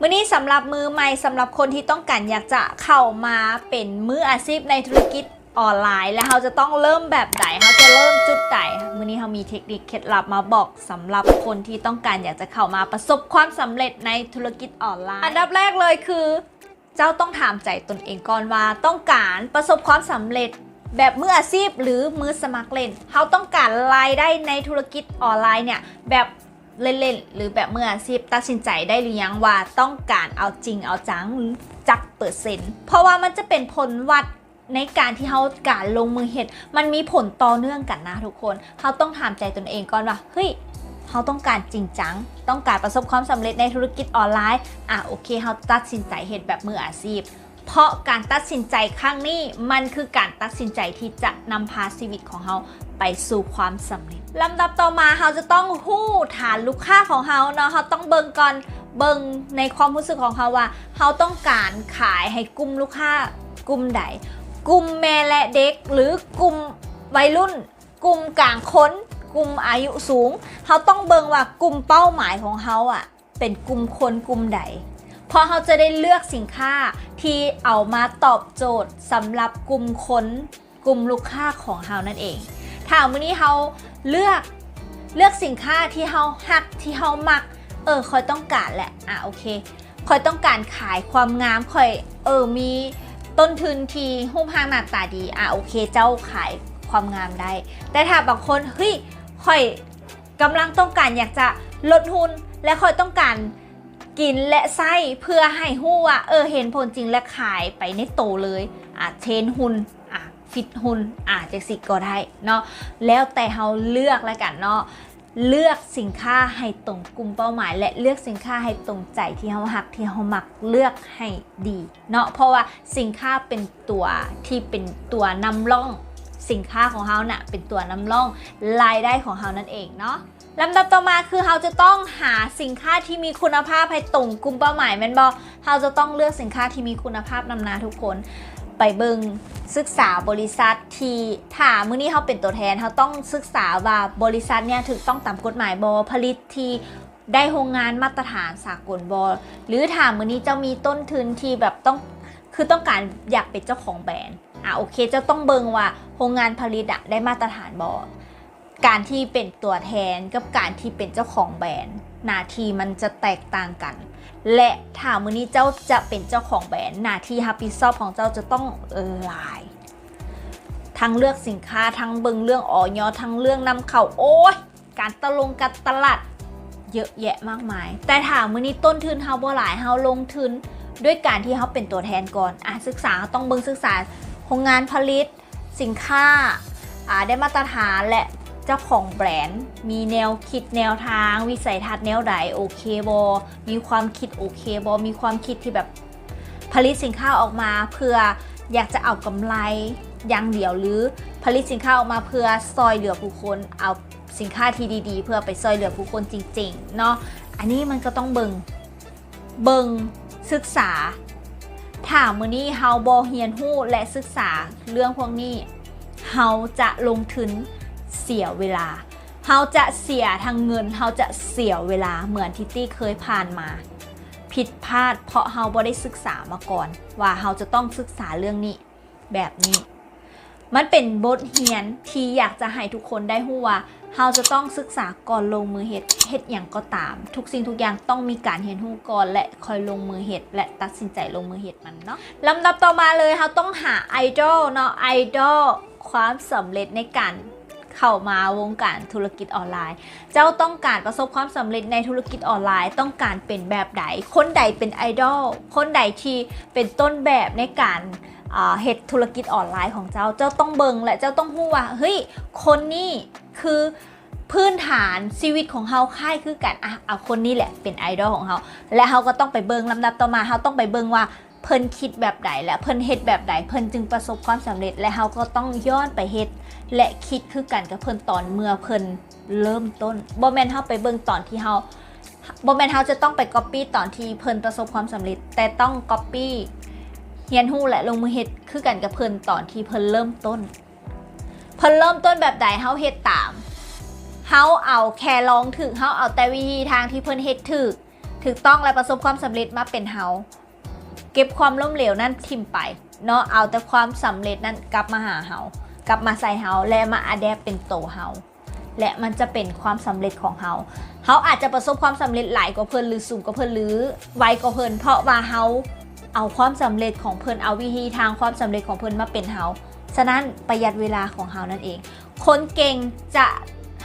มื่อนี้สำหรับมือใหม่สำหรับคนที่ต้องการอยากจะเข้ามาเป็นมืออาชีพในธุรกิจออนไลน์ และเขาจะต้องเริ่มแบบไหนเขาจะเริ่มจุดไหนมื่อนี้เขามีเทคนิคเคล็ดลับมาบอกสำหรับคนที่ต้องการอยากจะเข้ามาประสบความสำเร็จในธุรกิจออนไลน์ อันดับแรกเลยคือ เจ้าต้องถามใจตนเองก่อนว่าต้องการประสบความสำเร็จแบบมืออาชีพหรือมือสมัครเล่นเขาต้องการรายได้ในธุรกิจออนไลน์เนี่ยแบบ เล่นๆ หรือแบบเมืออาชีพตัดสินใจได้หรือยังว่าต้องการเอาจริงเอาจังจักเปอร์เซ็นต์เพราะว่ามันจะเป็นผลวัดในการที่เขาการลงมือเหตุมันมีผลต่อเนื่องกันนะทุกคนเขาต้องถามใจตนเองก่อนว่าเฮ้ยเขาต้องการจริงจัง ต้องการประสบความสำเร็จในธุรกิจออนไลน์ อะโอเคเขาตัดสินใจเหตุแบบมืออาชีพ เพราะการตัดสินใจครั้งนี้มันคือการตัดสินใจที่จะนำพาชีวิตของเขาไปสู่ความสำเร็จลำดับต่อมาเขาจะต้องหู้ฐานลูกค้าของเขาเนาะเขาต้องเบิ่งก่อนเบิ่งในความรู้สึกของเขาว่าเขาต้องการขายให้กลุ่มลูกค้ากลุ่มใดกลุ่มแม่และเด็ก หรือกลุ่มวัยรุ่น กลุ่มกลางคนกลุ่มอายุสูงเขาต้องเบิ่งว่ากลุ่มเป้าหมายของเขาอะเป็นกลุ่มคนกลุ่มใด เพราะเขาจะได้เลือกสินค้าที่เอามาตอบโจทย์สำหรับกลุ่มคนกลุ่มลูกค้าของเขานั่นเองถ้าวันนี้เขาเลือกเลือกสินค้าที่เขาหักที่เขามัก เออคอยต้องการแหละอะโอเคคอยต้องการขายความงามคอยเออมีต้นทุนทีหุ้มห้างหน้าตาดีอะโอเคเจ้าขายความงามได้ แต่ถ้าบางคนเฮ้ยคอยกำลังต้องการอยากจะลดทุนและคอยต้องการ กินและไส้เพื่อให้หู้ว่าเออเห็นผลจริงและขายไปในโตเลยอะเทรนหุ่นอะฟิตหุ่นอะจะสิก็ได้เนาะแล้วแต่เราเลือกแล้วกันเนาะเลือกสินค้าให้ตรงกลุ่มเป้าหมาย และเลือกสินค้าให้ตรงใจที่เราหักที่เราหมักเลือกให้ดีเนาะเพราะว่าสินค้าเป็นตัวที่เป็นตัวนำร่อง สินค้าของเขาน่ะเป็นตัวนำร่องรายได้ของเขานั่นเองเนาะ ลำดับต่อมาคือเราจะต้องหาสินค้าที่มีคุณภาพให้ตรงกลุ่มเป้าหมายแมนบอเราจะต้องเลือกสินค้าที่มีคุณภาพนำนาทุกคนไปเบิงศึกษาบริษัทที่ถ้ามื้อนี้เขาเป็นตัวแทนเขาต้องศึกษาว่าบริษัทเนี่ยถูกต้องตามกฎหมายบอผลิตที่ได้โรงงานมาตรฐานสากลบอหรือถามมื้อนี้เจ้ามีต้นทุนที่แบบต้องคือต้องการอยากเป็นเจ้าของแบรนด์อะโอเคจ้าต้องเบิงว่าโรงงานผลิตอะได้มาตรฐานบอ การที่เป็นตัวแทนกับการที่เป็นเจ้าของแบรนด์ หน้าที่มันจะแตกต่างกัน และถ้ามือนี้เจ้าจะเป็นเจ้าของแบรนด์ หน้าที่รับผิดชอบของเจ้าจะต้องหลายทั้งเลือกสินค้าทั้งเบิงเรื่องออยทั้งเรื่องนำเข้าโอ้ยการตะลงการตลาดเยอะแยะมากมาย แต่ถามมือนี้ต้นทุนเฮาบ่หลายเฮาลงทุนด้วยการที่เฮาเป็นตัวแทนก่อนอะศึกษาต้องเบิงศึกษาโรงงานผลิตสินค้าได้มาตรฐานและ เจ้าของแบรนด์ มีแนวคิดแนวทาง วิสัยทัศน์แนวใดโอเคบอมีความคิดโอเคบอมีความคิดที่แบบผลิตสินค้าออกมาเพื่ออยากจะเอากำไรอย่างเดียวหรือผลิตสินค้าออกมาเพื่อซอยเหลือผู้คนเอาสินค้าที่ดีๆ เพื่อไปซอยเหลือผู้คนจริงๆเนาะอันนี้มันก็ต้องเบิงเบิงศึกษาถามมือนี้เฮาบอเฮียนหู้และศึกษาเรื่องพวกนี้เฮาจะลงทุน เสียเวลาเฮาจะเสียทางเงินเฮาจะเสียเวลาเหมือนที่ตี้เคยผ่านมา ผิดพลาดเพราะเฮาบ่ได้ศึกษามาก่อน ว่าเฮาจะต้องศึกษาเรื่องนี้ แบบนี้ มันเป็นบทเรียนที่อยากจะให้ทุกคนได้รู้ว่าเฮาจะต้องศึกษาก่อนลงมือเฮ็ดเฮ็ดอย่างก็ตาม ทุกสิ่งทุกอย่างต้องมีการเรียนรู้ก่อนและคอยลงมือเฮ็ดและตัดสินใจลงมือเฮ็ดมันเนาะลำดับต่อมาเลยเฮาต้องหาไอดอลเนาะไอดอลความสำเร็จในการ เข้ามาวงการธุรกิจออนไลน์ เจ้าต้องการประสบความสำเร็จในธุรกิจออนไลน์ ต้องการเป็นแบบใดคนใดเป็นไอดอลคนใดที่เป็นต้นแบบในการเฮ็ดธุรกิจออนไลน์ของเจ้า เจ้าต้องเบิงและเจ้าต้องรู้ว่า เฮ้ย คนนี้คือพื้นฐานชีวิตของเฮาค่ายคือกันอะเอาคนนี้แหละเป็นไอดอลของเฮาและเฮาก็ต้องไปเบิงลำดับต่อมาเฮาต้องไปเบิงว่า เพิ่นคิดแบบใดและเพิ่นเฮ็ดแบบใดเพิ่นจึงประสบความสำเร็จและเฮาก็ต้องย้อนไปเฮ็ดและคิดคือกันกับเพิ่นตอนเมื่อเพิ่นเริ่มต้นบ่แม่นเฮาไปเบิ่งตอนที่เฮาบ่แม่นเฮาจะต้องไปก๊อปปี้ตอนที่เพิ่นประสบความสำเร็จ แต่ต้องก๊อปปี้เรียนรู้และลงมือเฮ็ดคือกันกับเพิ่นตอนที่เพิ่นเริ่มต้น เพิ่นเริ่มต้นแบบใดเฮาเฮ็ดตามเฮาเอาแค่ลองถึกเฮาเอาแต่วิธีทางที่เพิ่นเฮ็ดถึกถูกต้องและประสบความสำเร็จมาเป็นเฮา ก็บความล้มเหลวนั่นทิมไปเนาะเอาแต่ความสำเร็จนั้นกลับมาหาเฮากลับมาใส่เฮาและมาอัดแอปเป็นโตเฮาและมันจะเป็นความสำเร็จของเฮาเฮาอาจจะประสบความสำเร็จหลายกว่าเพิ่นหรือสูงกว่าเพิ่นหรือไวกว่าเพิ่นเพราะว่าเฮาเอาความสำเร็จของเพิ่นเอาวิธีทางความสำเร็จของเพิ่นมาเป็นเฮาฉะนั้นประหยัดเวลาของเฮานั่นเอง คนเก่งจะ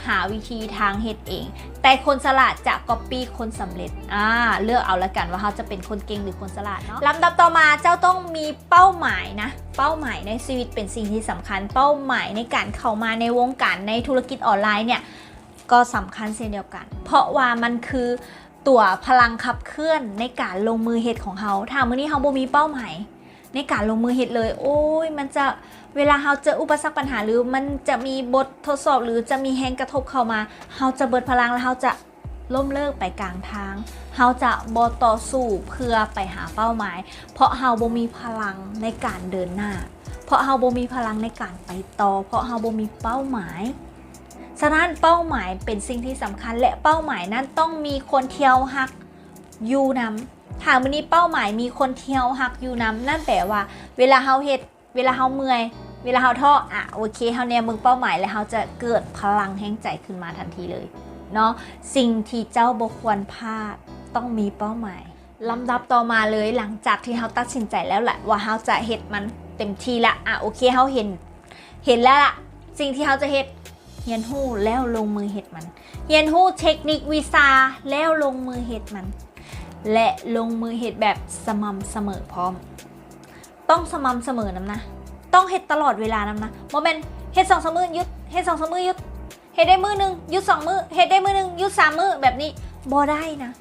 หาวิธีทางเฮ็ดเอง แต่คนสลาดจะก๊อปปี้คนสำเร็จอ่าเลือกเอาละกันว่าเขาจะเป็นคนเก่งหรือคนสลาดเนาะลำดับต่อมาเจ้าต้องมีเป้าหมายนะ เป้าหมายในชีวิตเป็นสิ่งที่สำคัญ เป้าหมายในการเข้ามาในวงการในธุรกิจออนไลน์เนี่ยก็สำคัญเช่นเดียวกัน เพราะว่ามันคือตัวพลังขับเคลื่อนในการลงมือเหตุของเขาถ้ามื้อนี้เขาบ่มีเป้าหมาย ในการลงมือเหตุเลย โอ้ย มันจะเวลาเราเจออุปสรรคปัญหาหรือมันจะมีบททดสอบหรือจะมีแฮงกระทบเข้ามาเราจะเบิดพลังแล้วเราจะล้มเลิกไปกลางทางเราจะบต่อสู้เพื่อไปหาเป้าหมาย เพราะเราบ่มีพลังในการเดินหน้า เพราะเราบ่มีพลังในการไปต่อ เพราะเราบ่มีเป้าหมาย ฉะนั้นเป้าหมายเป็นสิ่งที่สำคัญและเป้าหมายนั้นต้องมีคนเที่ยวหักยูนำ ถามวันนี้เป้าหมายมีคนเที่ยวหักอยู่นำนั่นแปลว่า เวลาเฮาเฮ็ดเวลาเฮาเมื่อย เวลาเฮาท้ออะโอเคเฮาแนมึงเป้าหมายแล้วเฮาจะเกิดพลังแห่งใจขึ้นมาทันทีเลยเนาะสิ่งที่เจ้าบ่ควรพลาดต้องมีเป้าหมายลำดับต่อมาเลยหลังจากที่เฮาตัดสินใจแล้วแหละว่าเฮาจะเฮ็ดมันเต็มที่ละอะโอเคเฮาเห็น เห็นแล้วล่ะสิ่งที่เฮาจะเฮ็ดเฮียนหู้แล้วลงมือเห็ดมันเฮียนหู้เทคนิควีซาแล้วลงมือเห็ดมัน และลงมือเห็ดแบบสม่ำเสมอพร้อม ต้องสม่ำเสมอน้ำนะ ต้องเห็ดตลอดเวลาน้ำนะโมเมนเห็ดสองสามมือยุดเห็ดสองสามมือยุดเห็ดได้มือหนึ่งยุดสองมือเห็ดได้มือหนึ่งยุดสามมือแบบนี้บ่ได้นะ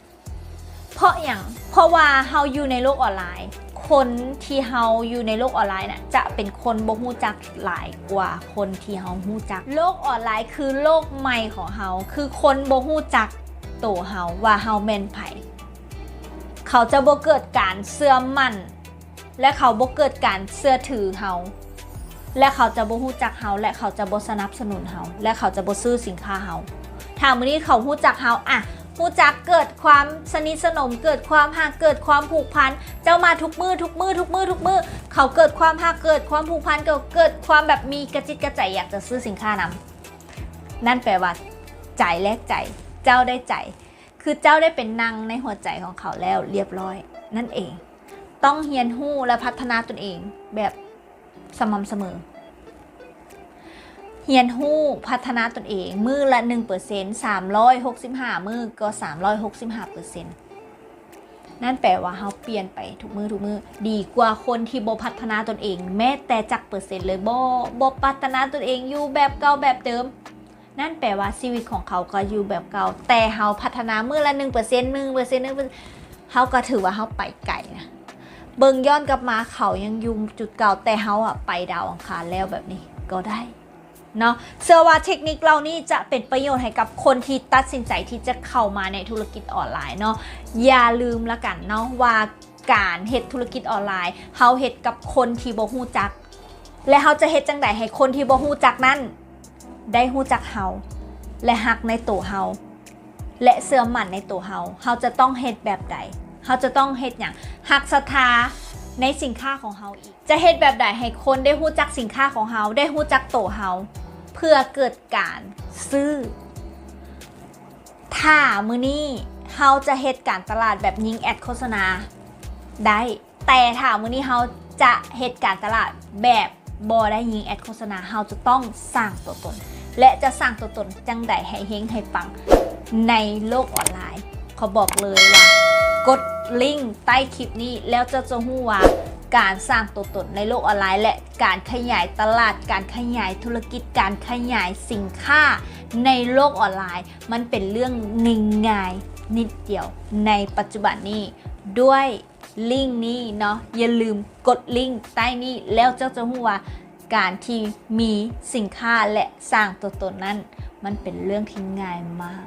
เพราะอย่างเพราะว่าเฮาอยู่ในโลกออนไลน์ คนที่เฮาอยู่ในโลกออนไลน์น่ะจะเป็นคนบ่ฮู้จักหลายกว่าคนที่เฮาฮู้จัก โลกออนไลน์คือโลกใหม่ของเฮาคือคนบ่ฮู้จักตัวเฮาว่าเฮาแม่นไผ เขาจะบ่เกิดการเสื่อมั่น และเขาบ่เกิดการเชื่อถือเฮาและเขาจะบ่ฮู้จักเฮาและเขาจะบ่สนับสนุนเฮาและเขาจะบ่ซื้อสินค้าเฮาถ้ามื้อนี้เขาฮู้จักเฮาอะฮู้จักเกิดความสนิทสนม เกิดความหักเกิดความผูกพัน เจ้ามาทุกมือทุกมือทุกมือทุกมือเขาเกิดความหักเกิดความผูกพันเกิดเกิดความแบบมีกระจิตกระใจอยากจะซื้อสินค้านำนั่นแปลว่าใจแลกใจ เจ้าได้ใจ คือเจ้าได้เป็นนางในหัวใจของเขาแล้วเรียบร้อย นั่นเอง ต้องเฮียนหู้และพัฒนาตนเองแบบสม่ำเสมอ เฮียนหู้พัฒนาตนเอง มือละ1% 365มือก็365%นั่นแปลว่าเราเปลี่ยนไปทุกมือทุกมือดีกว่าคนที่บ่พัฒนาตนเอง แม้แต่จักเปอร์เซ็นต์เลยบ่บ่พัฒนาตนเองอยู่แบบเก่าแบบเดิม นั่นแปลว่าชีวิตของเขาก็อยู่แบบเก่า แต่เฮาพัฒนามือละ1% 1% 1%เฮาก็ถือว่าเฮาไปไกลนะเบิงย้อนกลับมาเขายังยุ่จุดเก่าแต่เฮาอะไปดาวอังคารแล้วแบบนี้ก็ได้เนาะเชื่อว่าเทคนิคเหล่านี้จะเป็นประโยชน์ให้กับคนที่ตัดสินใจที่จะเข้ามาในธุรกิจออนไลน์เนาะอย่าลืมละกันเนาะว่าการเฮ็ดธุรกิจออนไลน์เฮาเฮ็ดกับคนที่บ่ฮู้จัก และเฮาจะเฮ็ดจังไดให้คนที่บ่ฮู้จักนั้น ได้ฮู้จักเฮาและฮักในตัวเฮาและเสื่อมหมั่นในตัวเฮาเฮาจะต้องเฮ็ดแบบใดเขาจะต้องเฮ็ดอย่างหักศรัทธาในสินค้าของเขาอีก จะเฮ็ดแบบใดให้คนได้หู้จักสินค้าของเขาได้หู้จักโตวเขาเพื่อเกิดการซื้อ ถ้ามือนี้เขาจะเฮ็ดการตลาดแบบยิงแอดโฆษณาได้ แต่ถ้ามือนี้เขาจะเฮ็ดการตลาดแบบ บอได้ยิงแอดโฆษณาเขาจะต้องสร้างตัวตน และจะสร้างตัวตนจังใดให้เฮงให้ปังในโลกออนไลน์เขาบอกเลยว่ากดลิงก์ใต้คลิปนี้แล้วจะจะหู้ว่าการสร้างตัวตนในโลกออนไลน์ และการขยายตลาด การขยายธุรกิจ การขยายสินค้าในโลกออนไลน์ มันเป็นเรื่องง่ายๆนิดเดียวในปัจจุบันนี้ด้วย ลิงก์นี้เนาะอย่าลืมกดลิงก์ใต้นี้แล้วเจ้าจะหัวการที่มีสินค้าและสร้างตัวตนนั้น มันเป็นเรื่องที่ง่ายมาก